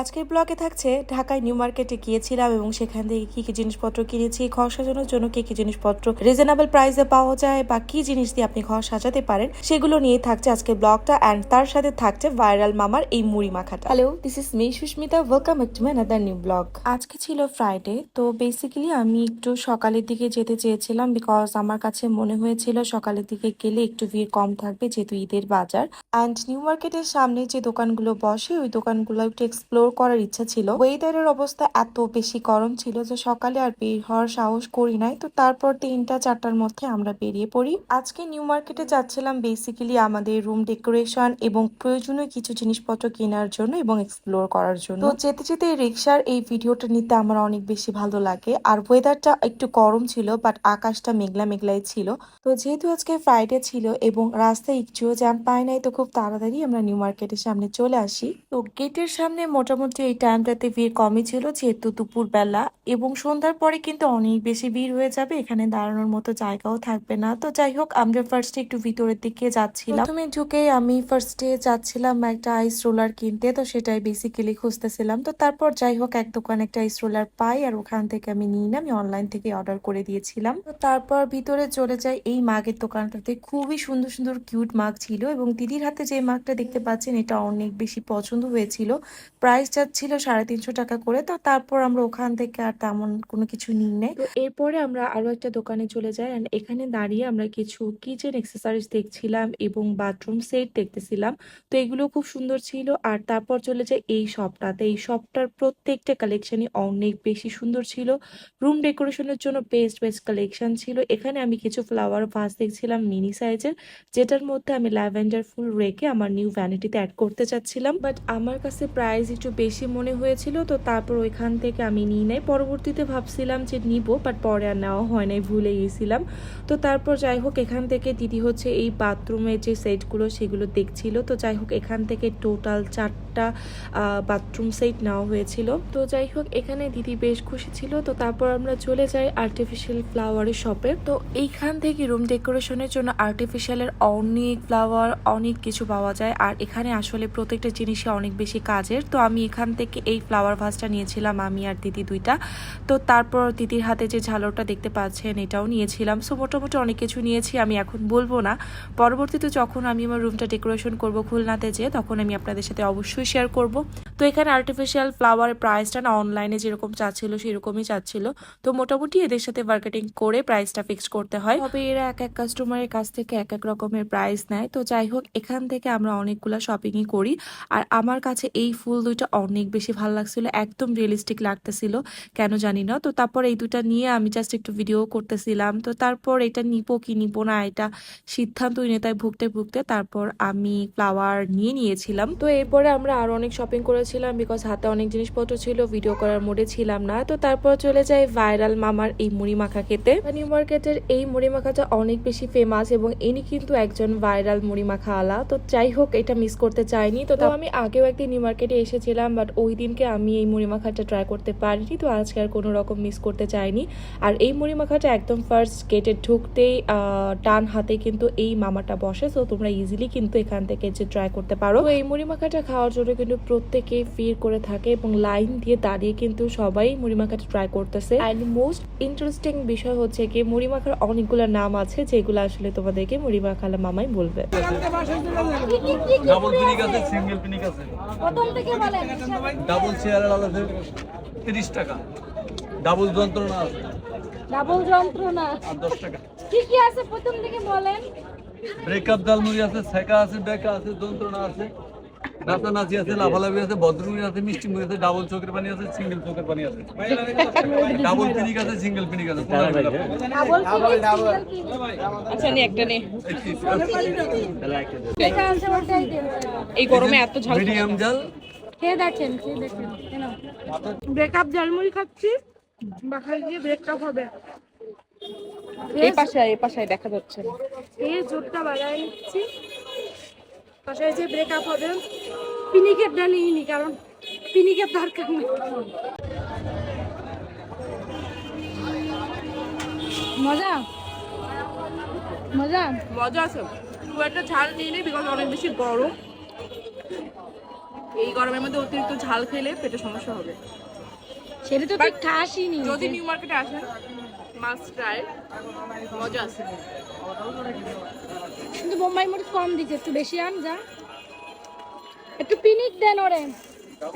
আজকের ব্লগে থাকছে ঢাকায় নিউ মার্কেটে গিয়েছিলাম এবং সেখান থেকে কি কি জিনিসপত্র কিনেছি ঘর সাজানোর জন্য কি কি জিনিসপত্র রিজনেবল প্রাইসে পাওয়া যায় বা কি জিনিস দিয়ে আপনি ঘর সাজাতে পারেন সেগুলো নিয়ে থাকছে আজকের ব্লগটা অ্যান্ড তার সাথে থাকছে ভাইরাল মামার এই মুড়ি মাখাটা। Hello this is me Susmita. Welcome to my another new blog আজকে ছিল ফ্রাইডে তো বেসিক্যালি আমি একটু সকালের দিকে যেতে চেয়েছিলাম বিকজ আমার কাছে মনে হয়েছিল সকালের দিকে গেলে একটু ভিড় কম থাকবে যেহেতু ঈদের বাজার। অ্যান্ড নিউ মার্কেটের সামনে যে দোকানগুলো বসে ওই দোকানগুলো একটু এক্সপ্লোর করার ইচ্ছা ছিল। ওয়েদারের অবস্থা এত বেশি গরম ছিল যে সকালে আর বের হওয়ার সাহস করি নাই। তো তারপর তিনটা, চারটার মধ্যে আমরা বেরিয়ে পড়ি। আজকে নিউ মার্কেটে যাচ্ছিলাম বেসিক্যালি আমাদের রুম ডেকোরেশন এবং প্রয়োজনীয় কিছু জিনিসপত্র কেনার জন্য এবং এক্সপ্লোর করার জন্য। তো যেতে যেতে রিক্সার এই ভিডিওটা নিতে আমার অনেক বেশি ভালো লাগে। আর ওয়েদারটা একটু গরম ছিল বাট আকাশটা মেঘলা মেঘলাই ছিল। তো যেহেতু আজকে ফ্রাইডে ছিল এবং রাস্তায় একটুও জ্যাম পাই নাই, তো খুব তাড়াতাড়ি আমরা নিউ মার্কেটের সামনে চলে আসি। তো গেটের সামনে মোটামুটি এই টাইমটাতে ভিড় কমই ছিল, যেহেতু দুপুর বেলা এবং সন্ধ্যার পরে কিন্তু অনেক বেশি ভিড় হয়ে যাবে, এখানে দাঁড়ানোর মতো জায়গাও থাকবে না। তো যাই হোক, আমরা ফার্স্টে একটু ভিতরের দিকে যাচ্ছিলাম। প্রথমে ঢুকে আমি ফার্স্টে যাচ্ছিলাম একটা আইস রোলার কিনতে, তো সেটাই বেসিক্যালি খুঁজতেছিলাম। তো তারপর যাই হোক, এক দোকানে একটা আইস রোলার পাই, আর ওখান থেকে আমি নিই না আমি অনলাইন থেকে অর্ডার করে দিয়েছিলাম। তো তারপর ভিতরে চলে যাই এই মাগের দোকানটাতে। খুবই সুন্দর সুন্দর কিউট মাগ ছিল, এবং দিদির হাতে যে মাগটা দেখতে পাচ্ছেন, এটা অনেক বেশি পছন্দ হয়েছিল। প্রাইস যাচ্ছিল সাড়ে তিনশো টাকা করে, তো তারপর আমরা ওখান থেকে আর তেমন কোনো কিছু নিই নাই। এরপরে আমরা আরও একটা দোকানে চলে যাই অ্যান্ড এখানে দাঁড়িয়ে আমরা কিছু কিচেন এক্সেসরিজ দেখছিলাম এবং বাথরুম সেট দেখতেছিলাম। তো এগুলো খুব সুন্দর ছিল, আর তারপর চলে যায় এই শপটাতে এই শপটার প্রত্যেকটা কালেকশনই অনেক বেশি সুন্দর ছিল। রুম ডেকোরেশনের জন্য বেস্ট বেস্ট কালেকশন ছিল। এখানে আমি কিছু ফ্লাওয়ার ভাস দেখছিলাম মিনি সাইজের যেটার মধ্যে আমি ল্যাভেন্ডার ফুল রেখে আমার নিউ ভ্যানিটিতে অ্যাড করতে চাচ্ছিলাম। বাট আমার কাছে প্রাইস একটু বেশি মনে হয়েছিল, তো তারপর ওইখান থেকে আমি নিই নাই। পরবর্তীতে ভাবছিলাম যে নিব বাট পরে আর নেওয়া হয় নাই, ভুলে গিয়েছিলাম তো তারপর যাই হোক, এখান থেকে দিদি হচ্ছে এই বাথরুমের যে সেটগুলো সেগুলো দেখছিল। তো যাই হোক, এখান থেকে টোটাল চারটা বাথরুম সেট নেওয়া হয়েছিল। তো যাই হোক, এখানে দিদি বেশ খুশি ছিল। তো তারপর আমরা চলে যাই আর্টিফিশিয়াল ফ্লাওয়ারের শপে তো এইখান থেকে রুম ডেকোরেশনের জন্য আর্টিফিশিয়ালের অনেক ফ্লাওয়ার অনেক কিছু পাওয়া যায়। আর এখানে আসলে প্রত্যেকটা জিনিসই অনেক বেশি কাজের। তো আমি এখান থেকে এই ফ্লাওয়ার ভাসটা নিয়েছিলাম, আমি আর দিদি দুইটা। তো তারপর দিদির হাতে যে ঝালরটা দেখতে পাচ্ছেন, এটাও নিয়েছিলাম। সো মোটামুটি অনেক কিছু নিয়েছি, আমি এখন বলব না। পরবর্তীতে যখন আমি আমার রুমটা ডেকোরেশন করব খুলনাতে যেয়ে, তখন আমি আপনাদের সাথে অবশ্যই শেয়ার করব। তো এখানে আর্টিফিশিয়াল ফ্লাওয়ার প্রাইসটা না অনলাইনে যেরকম চাচ্ছিল, সেরকমই চাচ্ছিল। তো মোটামুটি এদের সাথে মার্কেটিং করে প্রাইসটা ফিক্স করতে হয়। তবে এরা এক এক কাস্টমারের কাছ থেকে এক এক রকমের প্রাইস নেয়। তো যাই হোক, এখান থেকে আমরা অনেকগুলো শপিংই করি। আর আমার কাছে এই ফুল দুইটা অনেক বেশি ভালো লাগছিল, একদম রিয়েলিস্টিক লাগতেছিল, কেন জানি না। তো তারপর এই দুটা নিয়ে আমি জাস্ট একটু ভিডিও করতেছিলাম। তো তারপর এটা নিবো কি নিবো না, এটা সিদ্ধান্তই নেতায় ভুগতে ভুগতে তারপর আমি ফ্লাওয়ার নিয়ে নিয়েছিলাম। তো এরপরে আমরা আরও অনেক শপিং করেছিলাম বিকজ হাতে অনেক জিনিসপত্র ছিল ভিডিও করার মোডে ছিলাম না। তো তারপর চলে যাই ভাইরাল মামার এই মুড়ি মাখা খেতে। নিউ মার্কেটের এই মুড়ি মাখাটা অনেক বেশি ফেমাস এবং ইনি কিন্তু একজন ভাইরাল মুড়ি মাখা আলা তো যাই হোক, এটা মিস করতে চাইনি। তো আমি আগেও একদিন নিউ মার্কেটে এসেছিলাম বাট ওই দিনকে আমি এই মুড়ি মাখাটা ট্রাই করতে পারিনি। তো আজকে আর কোনো রকম মিস করতে চাইনি। আর এই মুড়ি মাখাটা একদম ফার্স্ট গেটে ঢুকতেই ডান হাতে কিন্তু এই মামাটা বসে। তো তোমরা ইজিলি কিন্তু এখান থেকে যে ট্রাই করতে পারো। এই মুড়ি মাখাটা খাওয়ার জন্য কিন্তু প্রত্যেকেই ফির করে থাকে এবং লাইন দিয়ে দাঁড়িয়ে কিন্তু সবাই মুড়ি মাখাটা ট্রাই করতেছে। অ্যান্ড মোস্ট ইন্টারেস্টিং বিষয় হচ্ছে কি মুড়ি মাখার অনেকগুলো নাম আছে যেগুলো আসলে তোমাদেরকে মুড়ি মাখালা মামাই বলবে। ডাবল পিনিক আছে সিঙ্গেল পিনিক আছে। প্রথম থেকে বলেন ডাবল চেয়ারের আলাদা আছে তিরিশ টাকা। ডাবল যন্ত্রণা আছে। ডাবল যন্ত্রণা। আর দশ টাকা। কি কি আছে? প্রথম থেকে বলেন ব্রেকআপ ডালমুড়ি আছে সেকা আছে বেকা আছে যন্ত্রণা আছে। নাচানাচি আছে লাফালাফি আছে ভদ্রমুড়ি আছে মিষ্টি মুড়ি আছে ডাবল চোখের পানি আছে সিঙ্গেল চোখের পানি আছে। ডাবল পিনিক আছে সিঙ্গেল পিনিক আছে আচ্ছা নি একটা নে। এই গরমে এত ঝাল মিডিয়াম জাল খেয়ে দেখেন খেয়ে দেখেন ব্রেকআপ ঝালমুড়ি খাচ্ছি বাসায় গিয়ে ব্রেকআপ হবে। এই পাশে এই পাশে দেখা যাচ্ছে। এই জোরটা বাড়াই নিচ্ছি বাসায় যে ব্রেকআপ হবে পিনিকের নিইনি কারণ পিনিকের দরকার নেই। মজা? মজা? মজা আছে। খুব একটা ঝাল নিয়ে নেই বিকজ অনেক বেশি গরম। এই গরমের মধ্যে অতিরিক্ত ঝাল খেলে পেটে সমস্যা হবে। সেটা তো ঠিক খাসই নি যদি নিউ মার্কেটে আসেন মাস্ট ট্রাই মজা আছে। কিন্তু বোম্বাই মরিচ কম দিচ্ছে, একটু বেশি আন যা। একটু পিনিক দেন ওরে।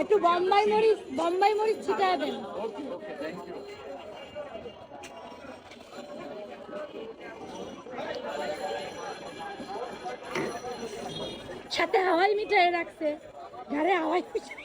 একটু বোম্বাই মরিচ বোম্বাই মরিচ ছিটায় দেন। সাথে হাওয়াই মিঠাই রাখছে। ঘরে হাওয়াই মিঠাই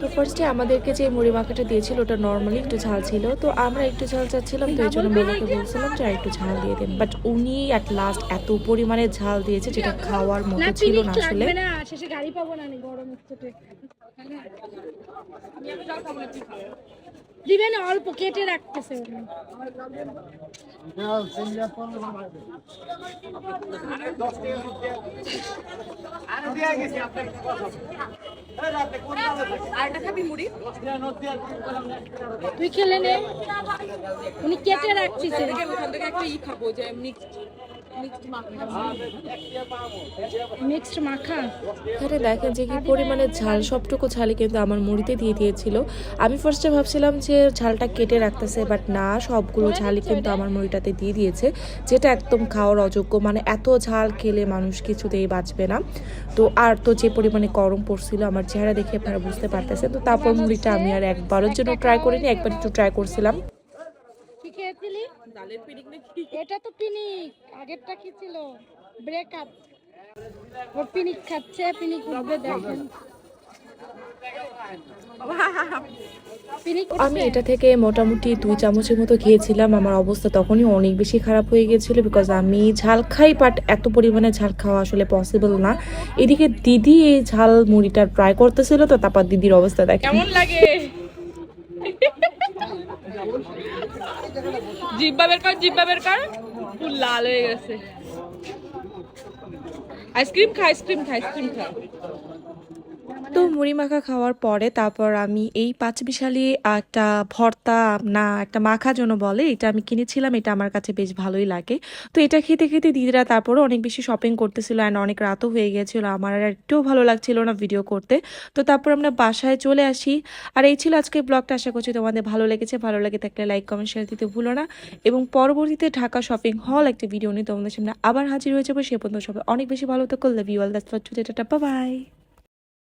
তো ফার্স্টে আমাদেরকে যে মুড়ি মাখাটা দিয়েছিল ওটা নর্মালি একটু ঝাল ছিল। তো আমরা একটু ঝাল চাচ্ছিলাম তো এই জন্য বেলাকে বলছিলাম যে একটু ঝাল দিয়ে দেন। বাট উনি অ্যাট লাস্ট এত পরিমাণে ঝাল দিয়েছে যেটা খাওয়ার মতো ছিল না আসলে। শেষে গাড়ি পাবো না গরম দিবেন অল্প কেটে রাখতেছে ওরা। তুই খেলে নে। উনি কেটে রাখছিস। ওখান থেকে একটা ই খাব যে মিক্সড মিক্সড মাখা এখানে দেখেন যে কি পরিমাণে ঝাল সবটুকু ঝালই কিন্তু আমার মুড়িতে দিয়ে দিয়েছিল। আমি ফার্স্টে ভাবছিলাম যে ঝালটা কেটে রাখতেছে বাট না সবগুলো ঝালই কিন্তু আমার মুড়িটাতে দিয়ে দিয়েছে যেটা একদম খাওয়ার অযোগ্য। মানে এত ঝাল খেলে মানুষ কিছুতেই বাঁচবে না। তো আর তো যে পরিমাণে গরম পড়ছিল আমার চেহারা দেখে আপনারা বুঝতে পারতেছে তো তারপর মুড়িটা আমি আর একবারের জন্য ট্রাই করিনি একবার একটু ট্রাই করছিলাম। কি খেয়েছিলি? ডালের পিনিক নাকি? এটা তো পিনিক আগেরটা কি ছিল? ব্রেকআপ। ও পিনিক খাচ্ছে পিনিক উঠবে দেখেন। আমি এটা থেকে মোটামুটি দুই চামচের মতো খেয়েছিলাম আমার অবস্থা তখনই অনেক বেশি খারাপ হয়ে গেছিল বিকজ আমি ঝাল খাই বাট এত পরিমাণে ঝাল খাওয়া আসলে পসিবল না। এদিকে দিদি এই ঝাল মুড়িটা ট্রাই করতেছিল তো তারপর দিদির অবস্থা দেখে কেমন লাগে? জিব্বা বের কর জিব্বা বের কর ফুল লাল হয়ে গেছে আইসক্রিম খা আইসক্রিম খা আইসক্রিম খা তো মুড়ি মাখা খাওয়ার পরে তারপর আমি এই পাঁচ বিশালি একটা ভর্তা, না, একটা মাখা জন্য বলে, এটা আমি কিনেছিলাম, এটা আমার কাছে বেশ ভালোই লাগে। তো এটা খেতে খেতে দিদিরা তারপরে অনেক বেশি শপিং করতেছিল অ্যান্ড অনেক রাতও হয়ে গিয়েছিল। আমার আর একটুও ভালো লাগছিল না ভিডিও করতে। তো তারপর আমরা বাসায় চলে আসি। আর এই ছিল আজকে ব্লগটা। আশা করছি তোমাদের ভালো লেগেছে। ভালো লাগে থাকলে লাইক কমেন্ট শেয়ার দিতে ভুলো না। এবং পরবর্তীতে ঢাকা শপিং হল একটা ভিডিও নিয়ে তোমাদের সামনে আবার হাজির হয়ে যাব। সে পর্যন্ত সবাই অনেক বেশি ভালো থাকো। Love you all that's bye